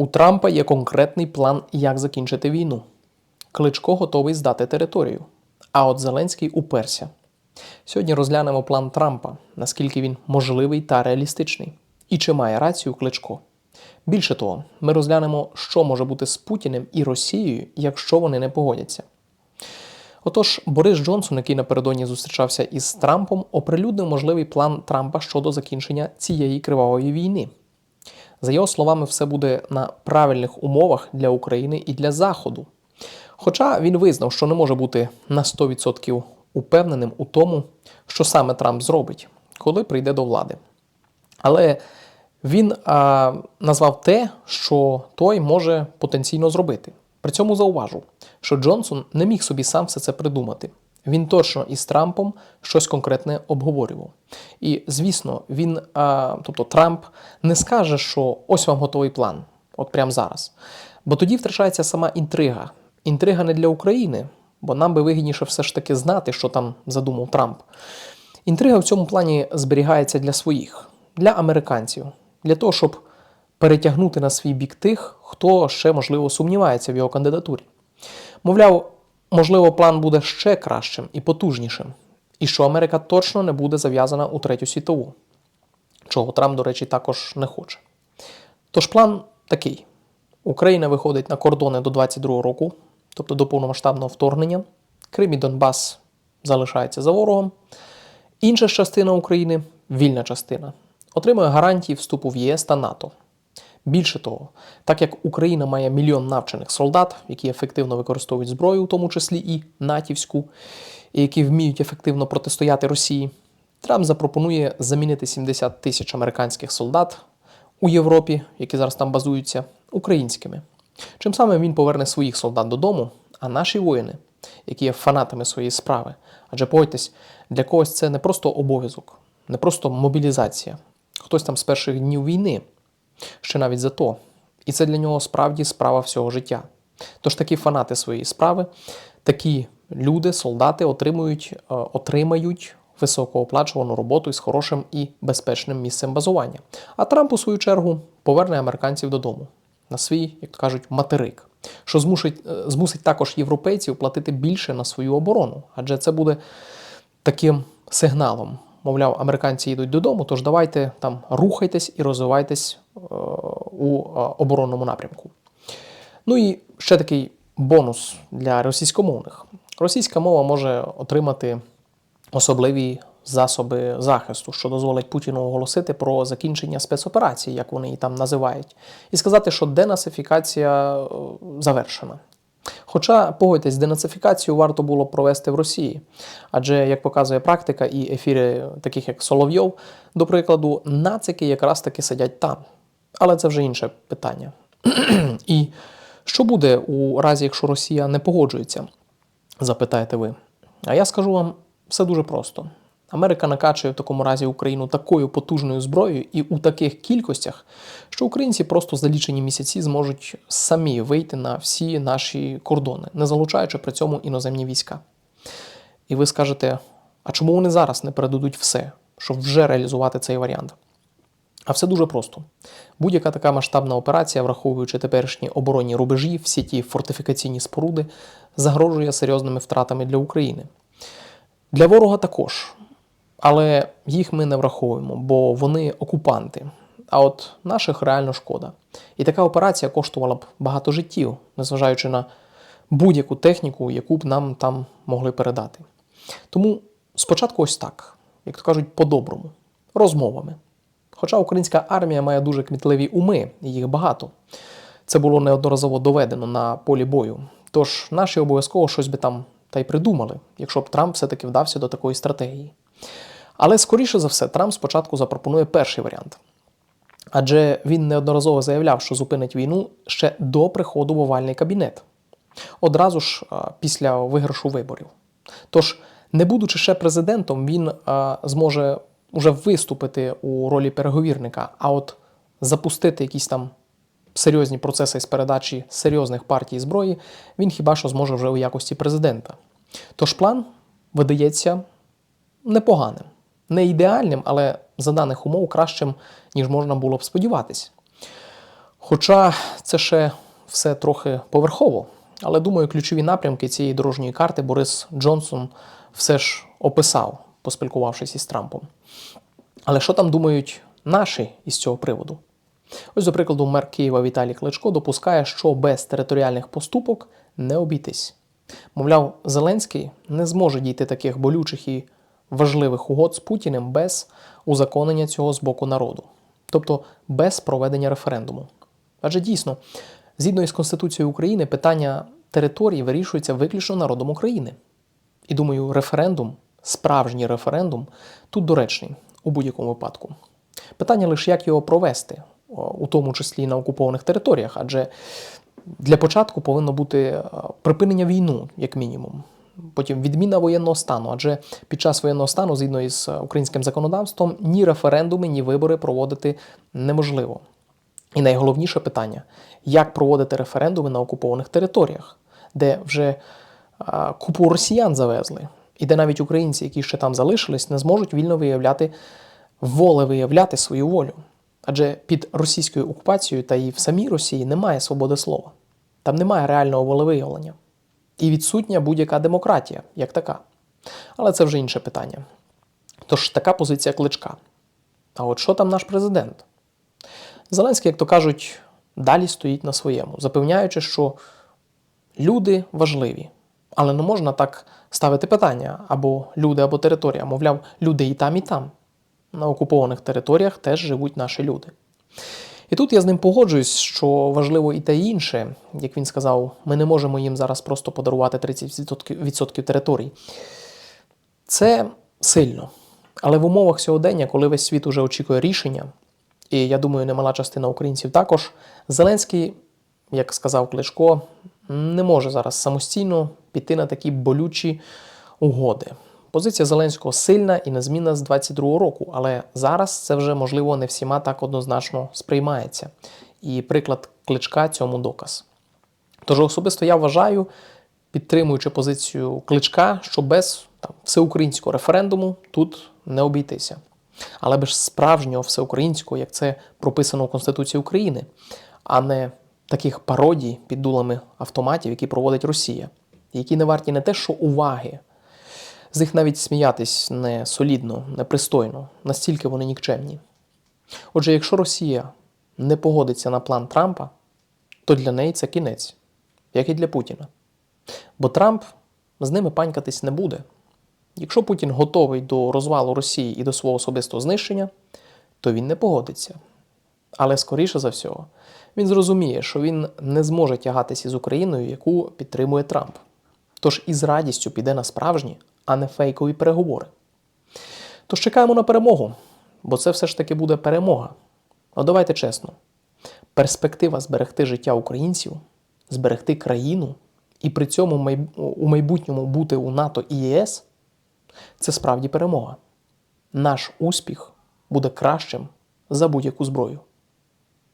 У Трампа є конкретний план, як закінчити війну. Кличко готовий здати територію. А от Зеленський уперся. Сьогодні розглянемо план Трампа, наскільки він можливий та реалістичний, і чи має рацію Кличко. Більше того, ми розглянемо, що може бути з Путіним і Росією, якщо вони не погодяться. Отож, Борис Джонсон, який напередодні зустрічався із Трампом, оприлюднив можливий план Трампа щодо закінчення цієї кривавої війни. За його словами, все буде на правильних умовах для України і для Заходу. Хоча він визнав, що не може бути на 100% упевненим у тому, що саме Трамп зробить, коли прийде до влади. Але він а, назвав те, що той може потенційно зробити. При цьому зауважив, що Джонсон не міг собі сам все це придумати. Він точно із Трампом щось конкретне обговорював. І звісно, він, а, тобто Трамп, не скаже, що ось вам готовий план, от прямо зараз. Бо тоді втрачається сама інтрига. Інтрига не для України, бо нам би вигідніше все ж таки знати, що там задумав Трамп. Інтрига в цьому плані зберігається для своїх, для американців, для того, щоб перетягнути на свій бік тих, хто ще, можливо, сумнівається в його кандидатурі. Мовляв, можливо, план буде ще кращим і потужнішим, і що Америка точно не буде зав'язана у третю світову, чого Трамп, до речі, також не хоче. Тож план такий: Україна виходить на кордони до 22 року, тобто до повномасштабного вторгнення. Крим і Донбас залишаються за ворогом. Інша частина України вільна частина, отримує гарантії вступу в ЄС та НАТО. Більше того, так як Україна має мільйон навчених солдат, які ефективно використовують зброю, у тому числі і натівську, і які вміють ефективно протистояти Росії, Трамп запропонує замінити 70 тисяч американських солдат у Європі, які зараз там базуються, українськими. Чим самим він поверне своїх солдат додому, а наші воїни, які є фанатами своєї справи, адже погодьтесь, для когось це не просто обов'язок, не просто мобілізація. Хтось там з перших днів війни, ще навіть за то. І це для нього справді справа всього життя. Тож такі фанати своєї справи, такі люди, солдати отримують, е, отримають високооплачувану роботу із хорошим і безпечним місцем базування. А Трамп, у свою чергу, поверне американців додому на свій, як кажуть, материк, що змусить, е, змусить також європейців платити більше на свою оборону, адже це буде таким сигналом. Мовляв, американці йдуть додому, тож давайте там рухайтесь і розвивайтесь у е, оборонному напрямку. Ну і ще такий бонус для російськомовних. Російська мова може отримати особливі засоби захисту, що дозволить Путіну оголосити про закінчення спецоперації, як вони її там називають, і сказати, що денацифікація е, завершена. Хоча, погодьтесь, денацифікацію варто було провести в Росії, адже, як показує практика, і ефіри, таких як Соловйов, до прикладу, нацики якраз таки сидять там. Але це вже інше питання. І що буде у разі, якщо Росія не погоджується? запитаєте ви. А я скажу вам все дуже просто. Америка накачує в такому разі Україну такою потужною зброєю і у таких кількостях, що українці просто за лічені місяці зможуть самі вийти на всі наші кордони, не залучаючи при цьому іноземні війська. І ви скажете: а чому вони зараз не передадуть все, щоб вже реалізувати цей варіант? А все дуже просто. Будь-яка така масштабна операція, враховуючи теперішні оборонні рубежі, всі ті фортифікаційні споруди, загрожує серйозними втратами для України. Для ворога також. Але їх ми не враховуємо, бо вони окупанти. А от наших реально шкода. І така операція коштувала б багато життів, незважаючи на будь-яку техніку, яку б нам там могли передати. Тому спочатку ось так, як то кажуть, по-доброму, розмовами. Хоча українська армія має дуже кмітливі уми, і їх багато. Це було неодноразово доведено на полі бою. Тож наші обов'язково щось би там та й придумали, якщо б Трамп все-таки вдався до такої стратегії. Але скоріше за все, Трамп спочатку запропонує перший варіант. Адже він неодноразово заявляв, що зупинить війну ще до приходу в овальний кабінет, одразу ж а, після виграшу виборів. Тож, не будучи ще президентом, він а, зможе вже виступити у ролі переговірника, а от запустити якісь там серйозні процеси з передачі серйозних партій зброї, він хіба що зможе вже у якості президента. Тож план видається непоганим, не ідеальним, але за даних умов кращим, ніж можна було б сподіватись. Хоча це ще все трохи поверхово, але думаю, ключові напрямки цієї дорожньої карти Борис Джонсон все ж описав, поспілкувавшись із Трампом. Але що там думають наші із цього приводу? Ось, до прикладу, мер Києва Віталій Кличко допускає, що без територіальних поступок не обійтись. Мовляв, Зеленський не зможе дійти таких болючих і важливих угод з Путіним без узаконення цього з боку народу, тобто без проведення референдуму. Адже дійсно, згідно із Конституцією України, питання території вирішується виключно народом України. І думаю, референдум, справжній референдум, тут доречний у будь-якому випадку. Питання лише, як його провести, у тому числі на окупованих територіях, адже для початку повинно бути е, припинення війну, як мінімум. Потім відміна воєнного стану, адже під час воєнного стану, згідно із е, українським законодавством, ні референдуми, ні вибори проводити неможливо. І найголовніше питання: як проводити референдуми на окупованих територіях, де вже купу росіян завезли, і де навіть українці, які ще там залишились, не зможуть вільно виявляти воле виявляти свою волю. Адже під російською окупацією та і в самій Росії немає свободи слова, там немає реального волевиявлення. І відсутня будь-яка демократія, як така. Але це вже інше питання. Тож така позиція кличка. А от що там наш президент? Зеленський, як то кажуть, далі стоїть на своєму, запевняючи, що люди важливі. Але не можна так ставити питання або люди, або територія. Мовляв, люди і там, і там. На окупованих територіях теж живуть наші люди. І тут я з ним погоджуюсь, що важливо і те і інше. Як він сказав, ми не можемо їм зараз просто подарувати 30% територій. Це сильно. Але в умовах сьогодення, коли весь світ уже очікує рішення, і я думаю, немала частина українців також, Зеленський, як сказав Кличко, не може зараз самостійно піти на такі болючі угоди. Позиція Зеленського сильна і незмінна з 22-го року, але зараз це вже можливо не всіма так однозначно сприймається. І приклад кличка цьому доказ. Тож особисто я вважаю, підтримуючи позицію кличка, що без там, всеукраїнського референдуму тут не обійтися. Але без справжнього всеукраїнського, як це прописано в Конституції України, а не таких пародій під дулами автоматів, які проводить Росія, які не варті не те, що уваги. З них навіть сміятись не солідно, не пристойно, настільки вони нікчемні. Отже, якщо Росія не погодиться на план Трампа, то для неї це кінець, як і для Путіна. Бо Трамп з ними панькатись не буде. Якщо Путін готовий до розвалу Росії і до свого особистого знищення, то він не погодиться. Але скоріше за всього, він зрозуміє, що він не зможе тягатися з Україною, яку підтримує Трамп. Тож із радістю піде на справжні, а не фейкові переговори. Тож чекаємо на перемогу, бо це все ж таки буде перемога. Ну давайте чесно: перспектива зберегти життя українців, зберегти країну і при цьому у майбутньому бути у НАТО і ЄС це справді перемога. Наш успіх буде кращим за будь-яку зброю.